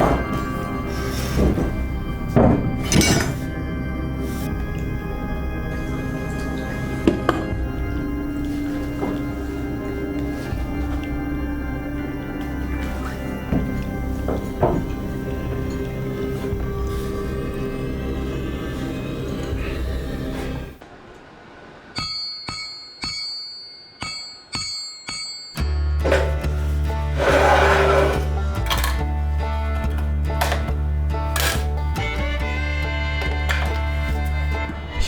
you.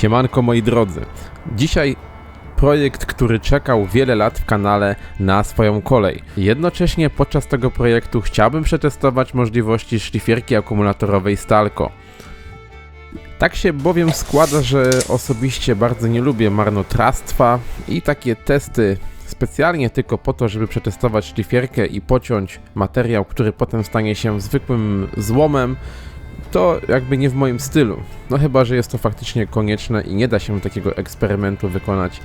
Siemanko moi drodzy. Dzisiaj projekt, który czekał wiele lat w kanale na swoją kolej. Jednocześnie podczas tego projektu chciałbym przetestować możliwości szlifierki akumulatorowej Stalco. Tak się bowiem składa, że osobiście bardzo nie lubię marnotrawstwa i takie testy specjalnie tylko po to, żeby przetestować szlifierkę i pociąć materiał, który potem stanie się zwykłym złomem, to jakby nie w moim stylu. No chyba, że jest to faktycznie konieczne i nie da się takiego eksperymentu wykonać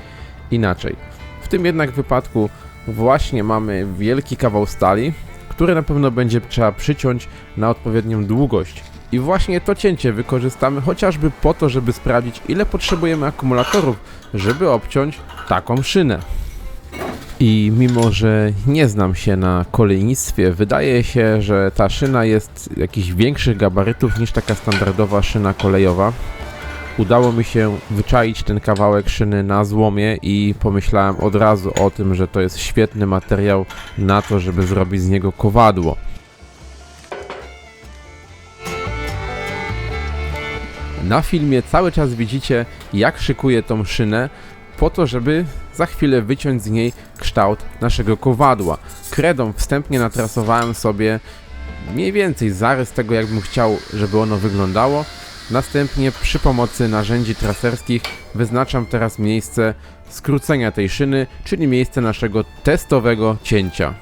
inaczej. W tym jednak wypadku właśnie mamy wielki kawał stali, który na pewno będzie trzeba przyciąć na odpowiednią długość. I właśnie to cięcie wykorzystamy chociażby po to, żeby sprawdzić ile potrzebujemy akumulatorów, żeby obciąć taką szynę. I mimo, że nie znam się na kolejnictwie, wydaje się, że ta szyna jest jakichś większych gabarytów niż taka standardowa szyna kolejowa. Udało mi się wyczaić ten kawałek szyny na złomie i pomyślałem od razu o tym, że to jest świetny materiał na to, żeby zrobić z niego kowadło. Na filmie cały czas widzicie, jak szykuję tą szynę, po to, żeby za chwilę wyciąć z niej kształt naszego kowadła. Kredą wstępnie natrasowałem sobie mniej więcej zarys tego, jakbym chciał, żeby ono wyglądało. Następnie przy pomocy narzędzi traserskich wyznaczam teraz miejsce skrócenia tej szyny, czyli miejsce naszego testowego cięcia.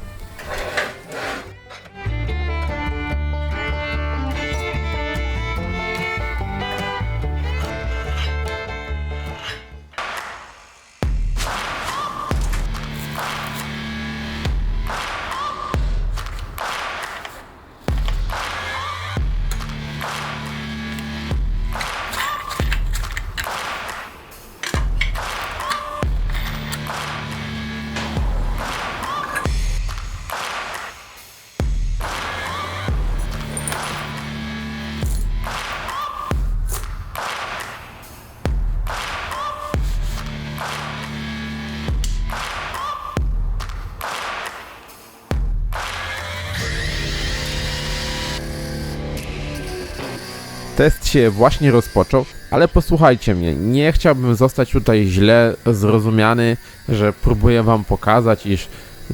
Się właśnie rozpoczął, ale posłuchajcie mnie, nie chciałbym zostać tutaj źle zrozumiany, że próbuję wam pokazać, iż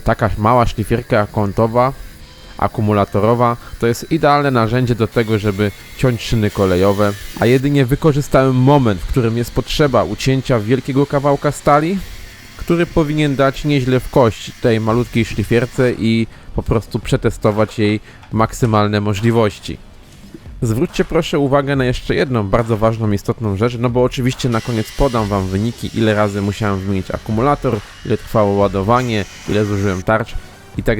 taka mała szlifierka kątowa, akumulatorowa to jest idealne narzędzie do tego, żeby ciąć szyny kolejowe, a jedynie wykorzystałem moment, w którym jest potrzeba ucięcia wielkiego kawałka stali, który powinien dać nieźle w kość tej malutkiej szlifierce i po prostu przetestować jej maksymalne możliwości. Zwróćcie proszę uwagę na jeszcze jedną bardzo ważną, istotną rzecz, no bo oczywiście na koniec podam Wam wyniki, ile razy musiałem wymienić akumulator, ile trwało ładowanie, ile zużyłem tarcz i tak.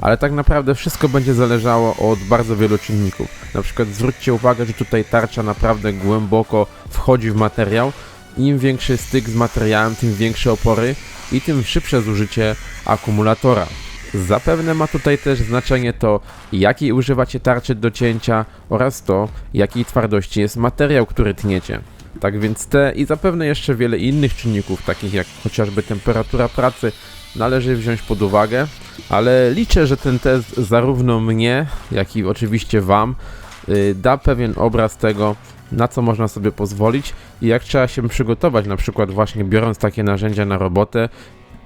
Ale tak naprawdę wszystko będzie zależało od bardzo wielu czynników. Na przykład zwróćcie uwagę, że tutaj tarcza naprawdę głęboko wchodzi w materiał. Im większy styk z materiałem, tym większe opory i tym szybsze zużycie akumulatora. Zapewne ma tutaj też znaczenie to, jakiej używacie tarczy do cięcia oraz to, jakiej twardości jest materiał, który tniecie. Tak więc te i zapewne jeszcze wiele innych czynników, takich jak chociażby temperatura pracy, należy wziąć pod uwagę, ale liczę, że ten test zarówno mnie, jak i oczywiście Wam y, da pewien obraz tego, na co można sobie pozwolić i jak trzeba się przygotować, na przykład właśnie biorąc takie narzędzia na robotę,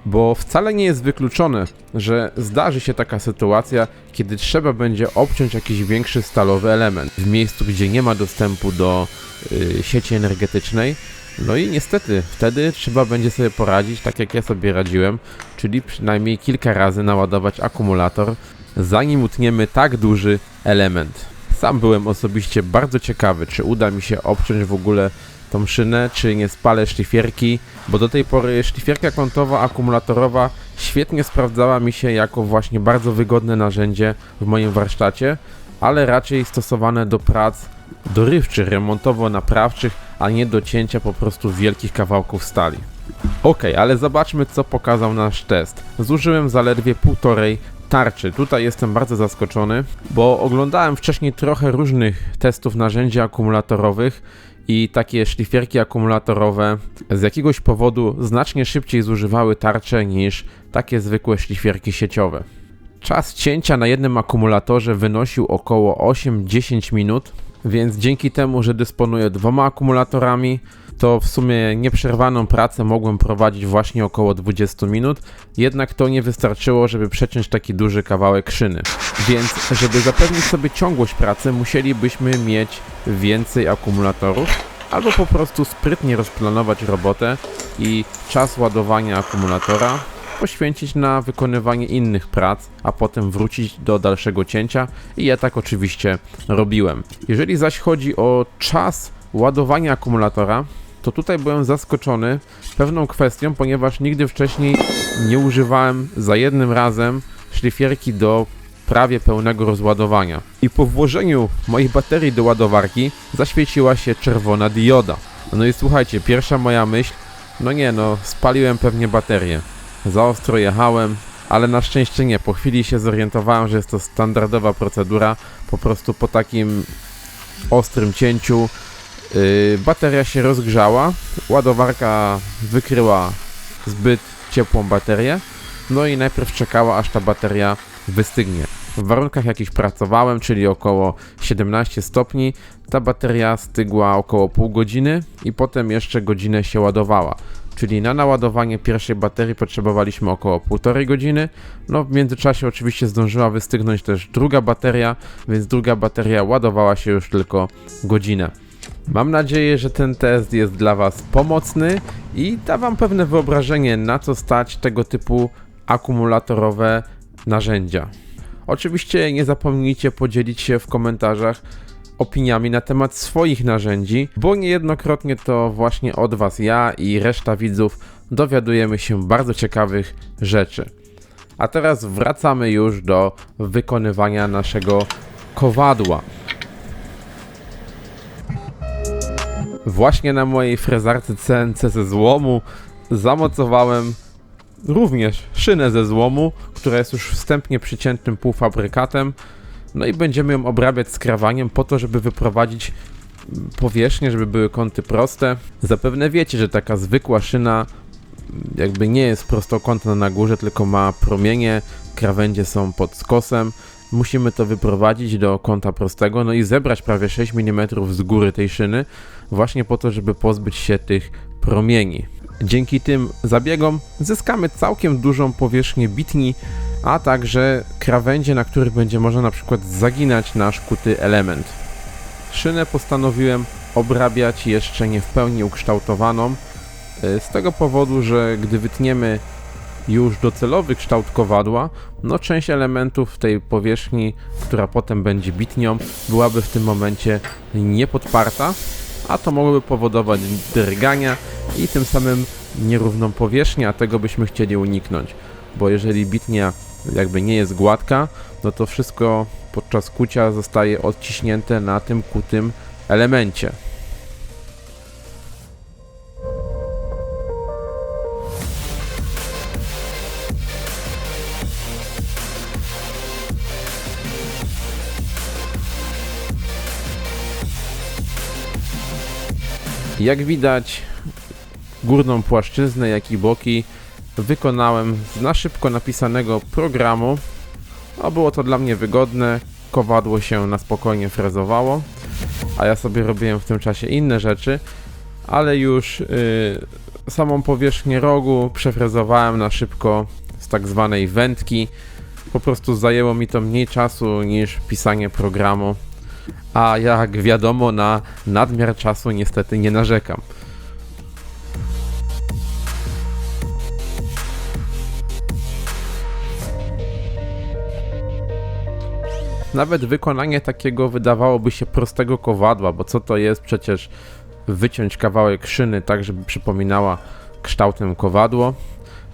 bo wcale nie jest wykluczone, że zdarzy się taka sytuacja, kiedy trzeba będzie obciąć jakiś większy stalowy element w miejscu, gdzie nie ma dostępu do y, sieci energetycznej, No i niestety, wtedy trzeba będzie sobie poradzić tak jak ja sobie radziłem, czyli przynajmniej kilka razy naładować akumulator, zanim utniemy tak duży element. Sam byłem osobiście bardzo ciekawy, czy uda mi się obciąć w ogóle tą szynę, czy nie spalę szlifierki, bo do tej pory szlifierka kątowa akumulatorowa świetnie sprawdzała mi się jako właśnie bardzo wygodne narzędzie w moim warsztacie, ale raczej stosowane do prac dorywczych, remontowo-naprawczych, a nie do cięcia po prostu wielkich kawałków stali. Ok, ale zobaczmy co pokazał nasz test. Zużyłem zaledwie półtorej tarczy. Tutaj jestem bardzo zaskoczony, bo oglądałem wcześniej trochę różnych testów narzędzi akumulatorowych i takie szlifierki akumulatorowe z jakiegoś powodu znacznie szybciej zużywały tarcze niż takie zwykłe szlifierki sieciowe. Czas cięcia na jednym akumulatorze wynosił około 8-10 minut, więc dzięki temu, że dysponuję dwoma akumulatorami, to w sumie nieprzerwaną pracę mogłem prowadzić właśnie około 20 minut, jednak to nie wystarczyło, żeby przeciąć taki duży kawałek szyny. Więc, żeby zapewnić sobie ciągłość pracy, musielibyśmy mieć więcej akumulatorów, albo po prostu sprytnie rozplanować robotę i czas ładowania akumulatora poświęcić na wykonywanie innych prac, a potem wrócić do dalszego cięcia i ja tak oczywiście robiłem. Jeżeli zaś chodzi o czas ładowania akumulatora, to tutaj byłem zaskoczony pewną kwestią, ponieważ nigdy wcześniej nie używałem za jednym razem szlifierki do prawie pełnego rozładowania. I po włożeniu moich baterii do ładowarki zaświeciła się czerwona dioda. No i słuchajcie, pierwsza moja myśl, no nie no, spaliłem pewnie baterię. Za ostro jechałem, ale na szczęście nie. Po chwili się zorientowałem, że jest to standardowa procedura. Po prostu po takim ostrym cięciu yy, bateria się rozgrzała, ładowarka wykryła zbyt ciepłą baterię, no i najpierw czekała aż ta bateria wystygnie. W warunkach jakich pracowałem, czyli około 17 stopni, ta bateria stygła około pół godziny i potem jeszcze godzinę się ładowała. Czyli na naładowanie pierwszej baterii potrzebowaliśmy około półtorej godziny. No w międzyczasie oczywiście zdążyła wystygnąć też druga bateria, więc druga bateria ładowała się już tylko godzinę. Mam nadzieję, że ten test jest dla Was pomocny i da Wam pewne wyobrażenie, na co stać tego typu akumulatorowe narzędzia. Oczywiście nie zapomnijcie podzielić się w komentarzach opiniami na temat swoich narzędzi, bo niejednokrotnie to właśnie od Was ja i reszta widzów dowiadujemy się bardzo ciekawych rzeczy. A teraz wracamy już do wykonywania naszego kowadła. Właśnie na mojej frezarce CNC ze złomu zamocowałem również szynę ze złomu, która jest już wstępnie przyciętym półfabrykatem. No i będziemy ją obrabiać skrawaniem po to, żeby wyprowadzić powierzchnię, żeby były kąty proste. Zapewne wiecie, że taka zwykła szyna jakby nie jest prostokątna na górze, tylko ma promienie, krawędzie są pod skosem. Musimy to wyprowadzić do kąta prostego, no i zebrać prawie 6 mm z góry tej szyny, właśnie po to, żeby pozbyć się tych promieni. Dzięki tym zabiegom zyskamy całkiem dużą powierzchnię bitni, a także krawędzie, na których będzie można na przykład zaginać nasz kuty element. Szynę postanowiłem obrabiać jeszcze nie w pełni ukształtowaną, z tego powodu, że gdy wytniemy już docelowy kształt kowadła, no część elementów tej powierzchni, która potem będzie bitnią, byłaby w tym momencie niepodparta, a to mogłoby powodować drgania i tym samym nierówną powierzchnię, a tego byśmy chcieli uniknąć, bo jeżeli bitnia jakby nie jest gładka, no to wszystko podczas kucia zostaje odciśnięte na tym kutym elemencie. Jak widać, górną płaszczyznę, jak i boki wykonałem z na szybko napisanego programu. A było to dla mnie wygodne, kowadło się na spokojnie frezowało, a ja sobie robiłem w tym czasie inne rzeczy, ale już yy, samą powierzchnię rogu przefrezowałem na szybko z tak zwanej wędki. Po prostu zajęło mi to mniej czasu niż pisanie programu, a jak wiadomo na nadmiar czasu niestety nie narzekam. Nawet wykonanie takiego wydawałoby się prostego kowadła, bo co to jest? Przecież wyciąć kawałek szyny tak, żeby przypominała kształtem kowadło,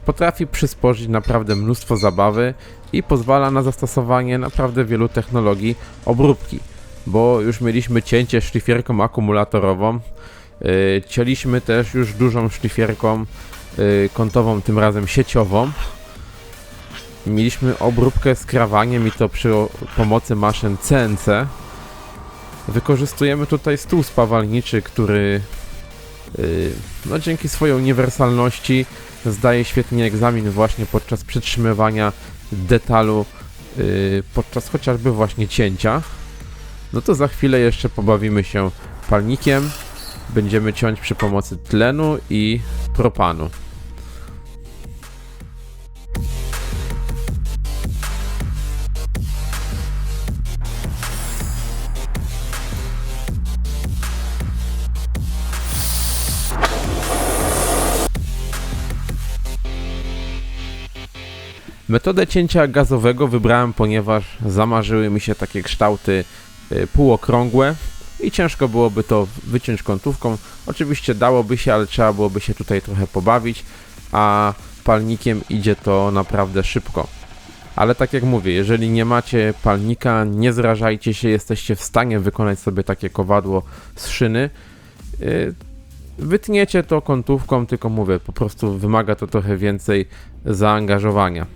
potrafi przysporzyć naprawdę mnóstwo zabawy i pozwala na zastosowanie naprawdę wielu technologii obróbki, bo już mieliśmy cięcie szlifierką akumulatorową, yy, cięliśmy też już dużą szlifierką yy, kątową, tym razem sieciową. Mieliśmy obróbkę skrawaniem i to przy pomocy maszyn CNC. Wykorzystujemy tutaj stół spawalniczy, który yy, no, dzięki swojej uniwersalności zdaje świetnie egzamin właśnie podczas przytrzymywania detalu yy, podczas chociażby właśnie cięcia. No to za chwilę jeszcze pobawimy się palnikiem. Będziemy ciąć przy pomocy tlenu i propanu. Metodę cięcia gazowego wybrałem, ponieważ zamarzyły mi się takie kształty y, półokrągłe i ciężko byłoby to wyciąć kątówką. Oczywiście dałoby się, ale trzeba byłoby się tutaj trochę pobawić, a palnikiem idzie to naprawdę szybko. Ale tak jak mówię, jeżeli nie macie palnika, nie zrażajcie się, jesteście w stanie wykonać sobie takie kowadło z szyny. Y, Wytniecie to kątówką, tylko mówię, po prostu wymaga to trochę więcej zaangażowania.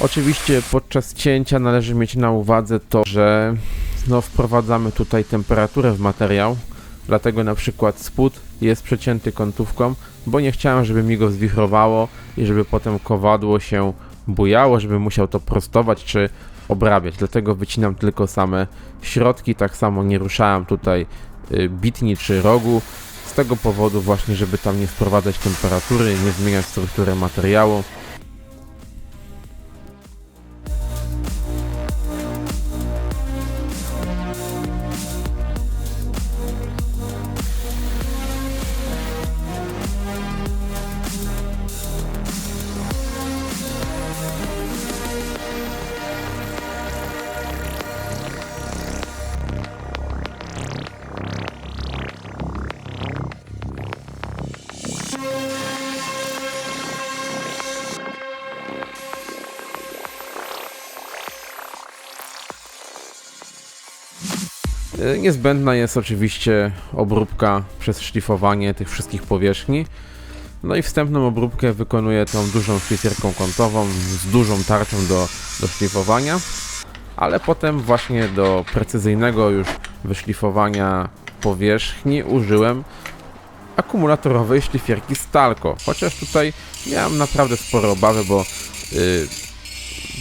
Oczywiście podczas cięcia należy mieć na uwadze to, że no, wprowadzamy tutaj temperaturę w materiał, dlatego na przykład spód jest przecięty kątówką, bo nie chciałem, żeby mi go zwichrowało i żeby potem kowadło się bujało, żeby musiał to prostować czy obrabiać. Dlatego wycinam tylko same środki, tak samo nie ruszałem tutaj y, bitni czy rogu. Z tego powodu właśnie, żeby tam nie wprowadzać temperatury, nie zmieniać struktury materiału. Niezbędna jest oczywiście obróbka przez szlifowanie tych wszystkich powierzchni. No i wstępną obróbkę wykonuję tą dużą szlifierką kątową z dużą tarczą do, do szlifowania, ale potem właśnie do precyzyjnego już wyszlifowania powierzchni użyłem akumulatorowej szlifierki Stalco. Chociaż tutaj miałem naprawdę spore obawy, bo y,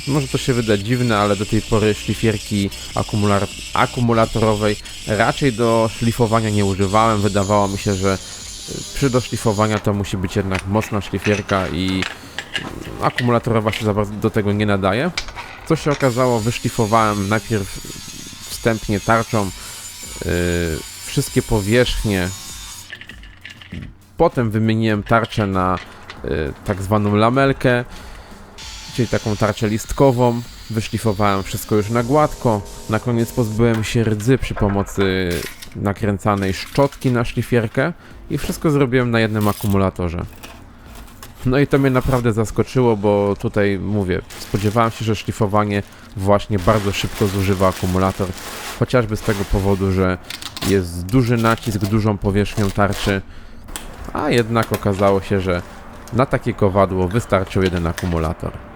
może to się wydać dziwne, ale do tej pory szlifierki akumulatorowej raczej do szlifowania nie używałem. Wydawało mi się, że y, przy do szlifowania to musi być jednak mocna szlifierka i y, akumulatorowa się za bardzo do tego nie nadaje. Co się okazało, wyszlifowałem najpierw wstępnie tarczą y, wszystkie powierzchnie. Potem wymieniłem tarczę na y, tak zwaną lamelkę, czyli taką tarczę listkową. Wyszlifowałem wszystko już na gładko. Na koniec pozbyłem się rdzy przy pomocy nakręcanej szczotki na szlifierkę i wszystko zrobiłem na jednym akumulatorze. No i to mnie naprawdę zaskoczyło, bo tutaj mówię, spodziewałem się, że szlifowanie właśnie bardzo szybko zużywa akumulator, chociażby z tego powodu, że jest duży nacisk dużą powierzchnią tarczy, a jednak okazało się, że na takie kowadło wystarczył jeden akumulator.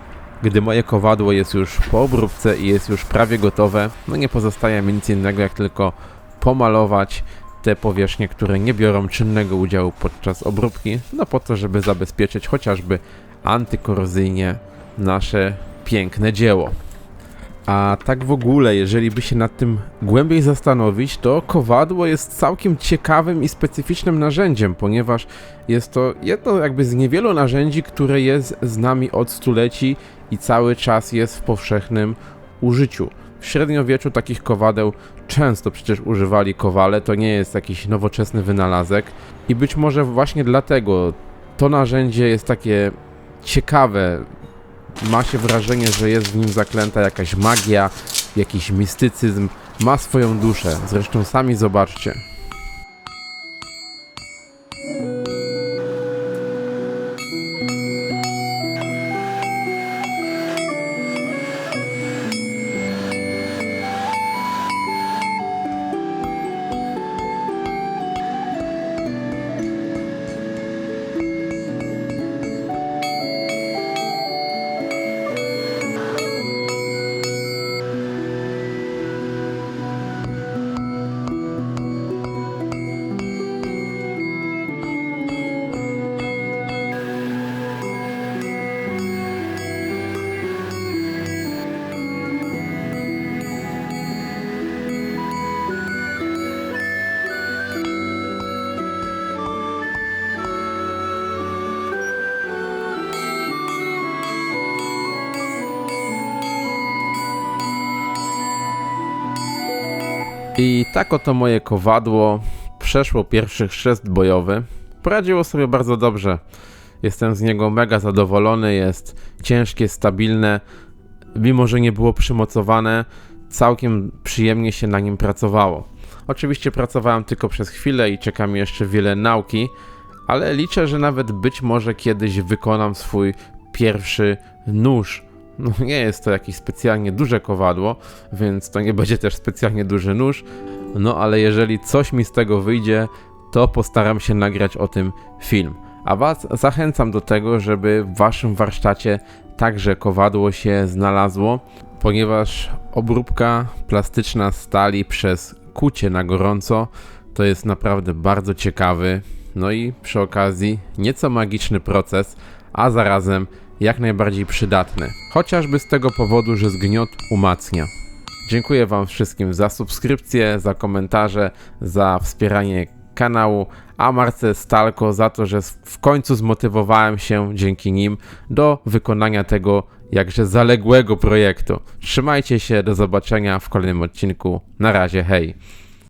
Gdy moje kowadło jest już po obróbce i jest już prawie gotowe, no nie pozostaje mi nic innego jak tylko pomalować te powierzchnie, które nie biorą czynnego udziału podczas obróbki, no po to, żeby zabezpieczyć chociażby antykorozyjnie nasze piękne dzieło. A tak w ogóle, jeżeli by się nad tym głębiej zastanowić, to kowadło jest całkiem ciekawym i specyficznym narzędziem, ponieważ jest to jedno jakby z niewielu narzędzi, które jest z nami od stuleci i cały czas jest w powszechnym użyciu. W średniowieczu takich kowadeł często przecież używali kowale, to nie jest jakiś nowoczesny wynalazek i być może właśnie dlatego to narzędzie jest takie ciekawe ma się wrażenie, że jest w nim zaklęta jakaś magia, jakiś mistycyzm, ma swoją duszę. Zresztą sami zobaczcie. I tak oto moje kowadło przeszło pierwszy chrzest bojowy. Poradziło sobie bardzo dobrze. Jestem z niego mega zadowolony, jest ciężkie, stabilne. Mimo, że nie było przymocowane, całkiem przyjemnie się na nim pracowało. Oczywiście pracowałem tylko przez chwilę i czeka mi jeszcze wiele nauki, ale liczę, że nawet być może kiedyś wykonam swój pierwszy nóż. No nie jest to jakieś specjalnie duże kowadło, więc to nie będzie też specjalnie duży nóż. No ale jeżeli coś mi z tego wyjdzie, to postaram się nagrać o tym film. A Was zachęcam do tego, żeby w Waszym warsztacie także kowadło się znalazło, ponieważ obróbka plastyczna stali przez kucie na gorąco to jest naprawdę bardzo ciekawy, no i przy okazji nieco magiczny proces, a zarazem jak najbardziej przydatny. Chociażby z tego powodu, że zgniot umacnia. Dziękuję Wam wszystkim za subskrypcję, za komentarze, za wspieranie kanału, a Marce Stalko za to, że w końcu zmotywowałem się dzięki nim do wykonania tego jakże zaległego projektu. Trzymajcie się, do zobaczenia w kolejnym odcinku. Na razie, hej!